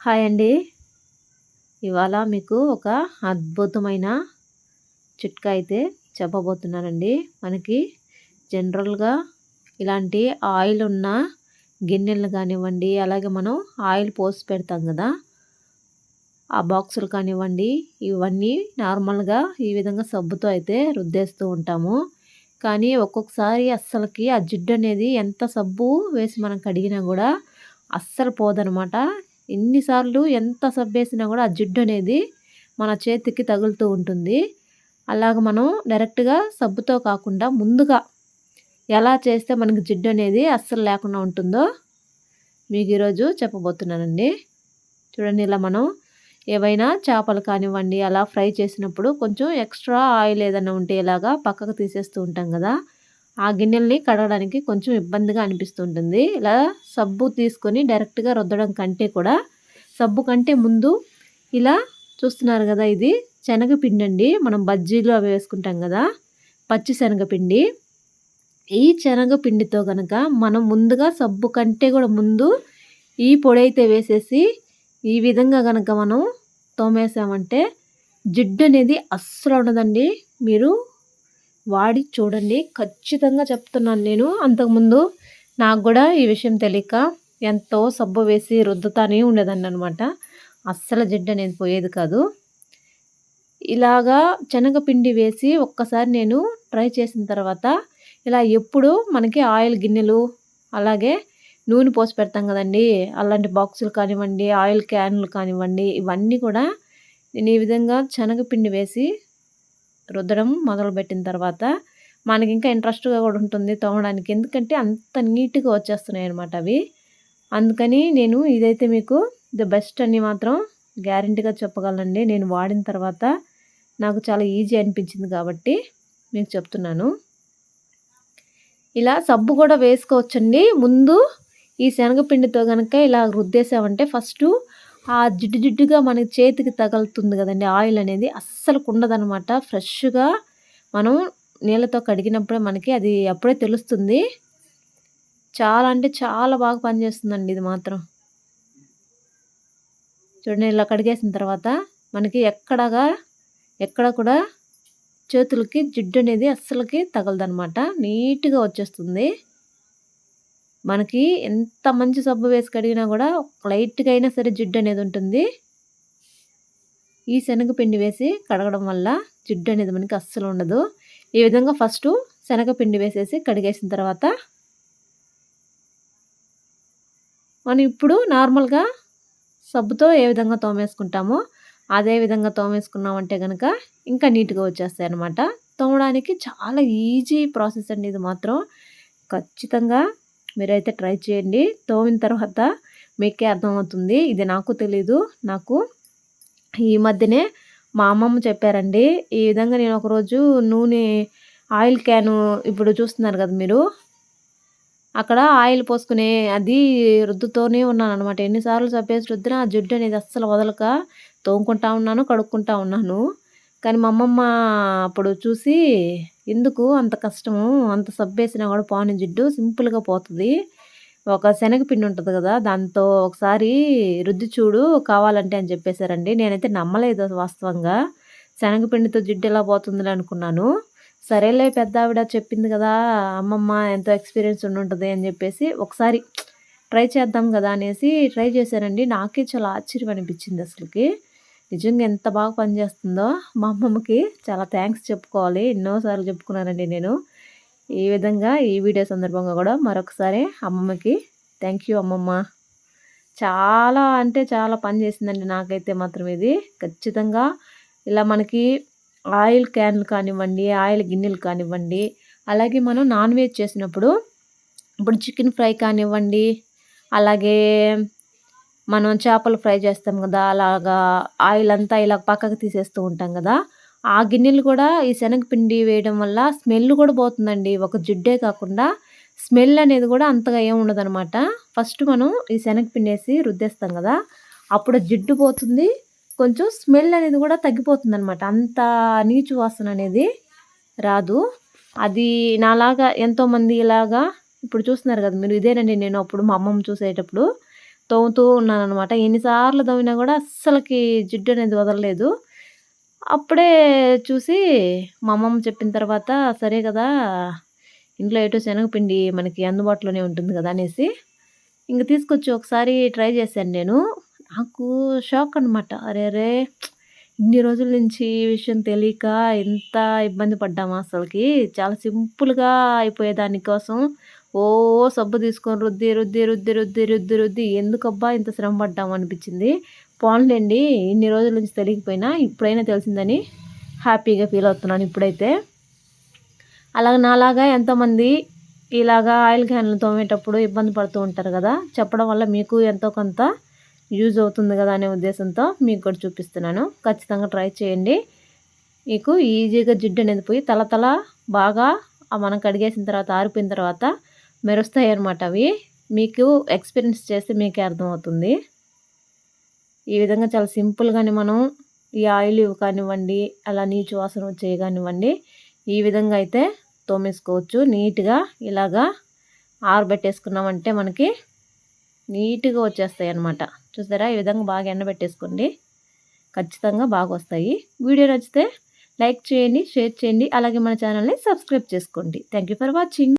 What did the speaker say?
Hi అండి. ఇవాళ మీకు ఒక అద్భుతమైన చిట్కా అయితే చెప్పబోతున్నానండి. మనకి జనరల్గా ఇలాంటి ఆయిల్ ఉన్న గిన్నెలు కానివ్వండి అలాగే మనం ఆయిల్ పోసి పెడతాం కదా ఆ బాక్సులు కానివ్వండి ఇవన్నీ నార్మల్గా ఈ విధంగా సబ్బుతో అయితే రుద్దేస్తూ ఉంటాము. కానీ ఒక్కొక్కసారి అస్సలకి ఆ జిడ్డు అనేది ఎంత సబ్బు వేసి మనం కడిగినా కూడా అస్సలు పోదనమాట. ఎన్నిసార్లు ఎంత సబ్బేసినా కూడా ఆ జిడ్డు అనేది మన చేతికి తగులుతూ ఉంటుంది. అలాగ మనం డైరెక్ట్గా సబ్బుతో కాకుండా ముందుగా ఎలా చేస్తే మనకి జిడ్డు అనేది అస్సలు లేకుండా ఉంటుందో మీకు ఈరోజు చెప్పబోతున్నానండి. చూడండి ఇలా మనం ఏవైనా చేపలు కానివ్వండి అలా ఫ్రై చేసినప్పుడు కొంచెం ఎక్స్ట్రా ఆయిల్ ఏదైనా ఉంటే ఇలాగా పక్కకు తీసేస్తూ ఉంటాం కదా. ఆ గిన్నెల్ని కడగడానికి కొంచెం ఇబ్బందిగా అనిపిస్తుంటుంది. ఇలా సబ్బు తీసుకొని డైరెక్ట్గా రుద్దడం కంటే కూడా సబ్బు కంటే ముందు ఇలా చూస్తున్నారు కదా ఇది శనగపిండి అండి మనం బజ్జీలు అవి వేసుకుంటాం కదా పచ్చి శనగపిండి ఈ శనగపిండితో కనుక మనం ముందుగా సబ్బు కంటే కూడా ముందు ఈ పొడి అయితే వేసేసి ఈ విధంగా కనుక మనం తోమేసామంటే జిడ్డు అనేది అస్సలు ఉండదండి. మీరు వాడి చూడండి. ఖచ్చితంగా చెప్తున్నాను నేను. అంతకుముందు నాకు కూడా ఈ విషయం తెలియక ఎంతో సబ్బు వేసి రుద్దుతానే ఉండేదాన్ని అనమాట అస్సలు జిడ్డు అనేది పోయేది కాదు. ఇలాగా శనగపిండి వేసి ఒక్కసారి నేను ట్రై చేసిన తర్వాత ఇలా ఎప్పుడు మనకి ఆయిల్ గిన్నెలు అలాగే నూనె పోసి పెడతాం కదండి. అలాంటి బాక్సులు కానివ్వండి ఆయిల్ క్యాన్లు కానివ్వండి ఇవన్నీ కూడా నేను ఈ విధంగా శనగపిండి వేసి రుద్దడం మొదలుపెట్టిన తర్వాత మనకి ఇంకా ఇంట్రెస్ట్గా కూడా ఉంటుంది తోమడానికి. ఎందుకంటే అంత నీట్గా వచ్చేస్తున్నాయి అనమాట అవి. అందుకని నేను ఇదైతే మీకు ది బెస్ట్ అని మాత్రం గ్యారంటీగా చెప్పగలనండి. నేను వాడిన తర్వాత నాకు చాలా ఈజీ అనిపించింది కాబట్టి మీకు చెప్తున్నాను. ఇలా సబ్బు కూడా వేసుకోవచ్చండి. ముందు ఈ శనగపిండితో కనుక ఇలా రుద్దేసామంటే ఫస్ట్ ఆ జిడ్డు జిడ్డుగా మనకి చేతికి తగులుతుంది కదండి. ఆయిల్ అనేది అస్సలు ఉండదనమాట ఫ్రెష్గా మనం నీళ్ళతో కడిగినప్పుడే మనకి అది అప్పుడే తెలుస్తుంది. చాలా అంటే చాలా బాగా పనిచేస్తుందండి ఇది మాత్రం. చూడండి ఇలా కడిగేసిన తర్వాత మనకి ఎక్కడగా ఎక్కడ కూడా చేతులకి జిడ్డు అనేది అస్సలకి తగలదనమాట నీట్గా వచ్చేస్తుంది. మనకి ఎంత మంచి సబ్బు వేసి కడిగినా కూడా లైట్గా అయినా సరే జిడ్డు అనేది ఉంటుంది. ఈ శనగపిండి వేసి కడగడం వల్ల జిడ్డు అనేది మనకి అస్సలు ఉండదు. ఈ విధంగా ఫస్ట్ శనగపిండి వేసేసి కడిగేసిన తర్వాత మనం ఇప్పుడు నార్మల్గా సబ్బుతో ఏ విధంగా తోమేసుకుంటామో అదే విధంగా తోమేసుకున్నామంటే కనుక ఇంకా నీట్గా వచ్చేస్తాయి అనమాట తోమడానికి చాలా ఈజీ ప్రాసెస్ అండి ఇది మాత్రం. ఖచ్చితంగా మీరైతే ట్రై చేయండి. తోమిన తర్వాత మీకే అర్థమవుతుంది. ఇది నాకు తెలీదు. నాకు ఈ మధ్యనే మా అమ్మమ్మ చెప్పారండి. ఈ విధంగా నేను ఒకరోజు నూనె ఆయిల్ క్యాను ఇప్పుడు చూస్తున్నారు కదా మీరు? అక్కడ ఆయిల్ పోసుకునే అది రుద్దుతోనే ఉన్నాను అనమాట ఎన్నిసార్లు చప్పేసి రుద్దినా ఆ జిడ్డు అనేది అస్సలు వదలక తోముకుంటా ఉన్నాను కడుక్కుంటా ఉన్నాను. కానీ మా అమ్మమ్మ అప్పుడు చూసి ఎందుకు అంత కష్టము? అంత సబ్బేసినా కూడా పోని జిడ్డు సింపుల్గా పోతుంది. ఒక శనగపిండి ఉంటుంది కదా దాంతో ఒకసారి రుద్ది చూడు కావాలంటే అని చెప్పేశారండి. నేనైతే నమ్మలేదు వాస్తవంగా. శనగపిండితో జిడ్డు ఎలా పోతుంది అనుకున్నాను. సరేలే పెద్ద ఆవిడ చెప్పింది కదా అమ్మమ్మ ఎంతో ఎక్స్పీరియన్స్ ఉండుంటుంది అని చెప్పేసి ఒకసారి ట్రై చేద్దాం కదా అనేసి ట్రై చేశానండి. నాకే చాలా ఆశ్చర్యం అనిపించింది అసలుకి. నిజంగా ఎంత బాగా పనిచేస్తుందో మా అమ్మమ్మకి చాలా థ్యాంక్స్ చెప్పుకోవాలి. ఎన్నోసార్లు చెప్పుకున్నానండి నేను. ఈ విధంగా ఈ వీడియో సందర్భంగా కూడా మరొకసారి అమ్మమ్మకి థ్యాంక్ యూ అమ్మమ్మ. చాలా అంటే చాలా పని చేసిందండి నాకైతే మాత్రం ఇది. ఖచ్చితంగా ఇలా మనకి ఆయిల్ క్యాన్లు కానివ్వండి ఆయిల్ గిన్నెలు కానివ్వండి అలాగే మనం నాన్ వెజ్ చేసినప్పుడు ఇప్పుడు చికెన్ ఫ్రై కానివ్వండి అలాగే మనం చేపలు ఫ్రై చేస్తాం కదా అలాగా ఆయిల్ అంతా ఇలా పక్కకు తీసేస్తూ ఉంటాం కదా ఆ గిన్నెలు కూడా ఈ శనగపిండి వేయడం వల్ల స్మెల్ కూడా పోతుందండి. ఒక జిడ్డే కాకుండా స్మెల్ అనేది కూడా అంతగా ఏమి ఉండదు అనమాట ఫస్ట్ మనం ఈ శనగపిండి వేసి రుద్దేస్తాం కదా అప్పుడు జిడ్డు పోతుంది కొంచెం స్మెల్ అనేది కూడా తగ్గిపోతుంది అనమాట అంత నీచు వాసన అనేది రాదు. అది నాలాగా ఎంతోమంది ఇలాగా ఇప్పుడు చూస్తున్నారు కదా మీరు ఇదేనండి నేను అప్పుడు మా అమ్మమ్మ చూసేటప్పుడు తోముతూ ఉన్నాను అనమాట ఎన్నిసార్లు తోమినా కూడా అస్సలకి జిడ్డు అనేది వదలలేదు. అప్పుడే చూసి మా అమ్మమ్మ చెప్పిన తర్వాత సరే కదా ఇంట్లో ఎటు శనగపిండి మనకి అందుబాటులోనే ఉంటుంది కదా అనేసి ఇంక తీసుకొచ్చి ఒకసారి ట్రై చేశాను నేను. నాకు షాక్ అనమాట అరే అరే ఇన్ని రోజుల నుంచి ఈ విషయం తెలియక ఎంత ఇబ్బంది పడ్డాము అసలుకి. చాలా సింపుల్గా అయిపోయే దానికోసం ఓ సబ్బు తీసుకొని రుద్ది రుద్ది రుద్ది రుద్ది రుద్ది రుద్ది ఎందుకబ్బా ఇంత శ్రమ పడ్డాము అనిపించింది. పోన్లేండి ఇన్ని రోజుల నుంచి తెలియకపోయినా ఇప్పుడైనా తెలిసిందని హ్యాపీగా ఫీల్ అవుతున్నాను ఇప్పుడైతే. అలాగ నాలాగా ఎంతోమంది ఇలాగా ఆయిల్ క్యాన్లు తోమేటప్పుడు ఇబ్బంది పడుతూ ఉంటారు కదా చెప్పడం వల్ల మీకు ఎంతో కొంత యూజ్ అవుతుంది కదా అనే ఉద్దేశంతో మీకు కూడా చూపిస్తున్నాను. ఖచ్చితంగా ట్రై చేయండి. మీకు ఈజీగా జిడ్డు అనేది పోయి తల తల బాగా మనం కడిగేసిన తర్వాత ఆరిపోయిన తర్వాత మెరుస్తాయి అనమాట అవి. మీకు ఎక్స్పీరియన్స్ చేస్తే మీకే అర్థమవుతుంది. ఈ విధంగా చాలా సింపుల్గానే మనం ఈ ఆయిల్ కానివ్వండి అలా నీచు వాసన వచ్చేవి కానివ్వండి ఈ విధంగా అయితే తోమేసుకోవచ్చు. నీట్గా ఇలాగా ఆరబెట్టేసుకున్నామంటే మనకి నీట్గా వచ్చేస్తాయి అన్నమాట చూసారా? ఈ విధంగా బాగా ఎండబెట్టేసుకోండి. ఖచ్చితంగా బాగా వస్తాయి. వీడియో నచ్చితే లైక్ చేయండి షేర్ చేయండి అలాగే మన ఛానల్ని సబ్స్క్రైబ్ చేసుకోండి. Thank for watching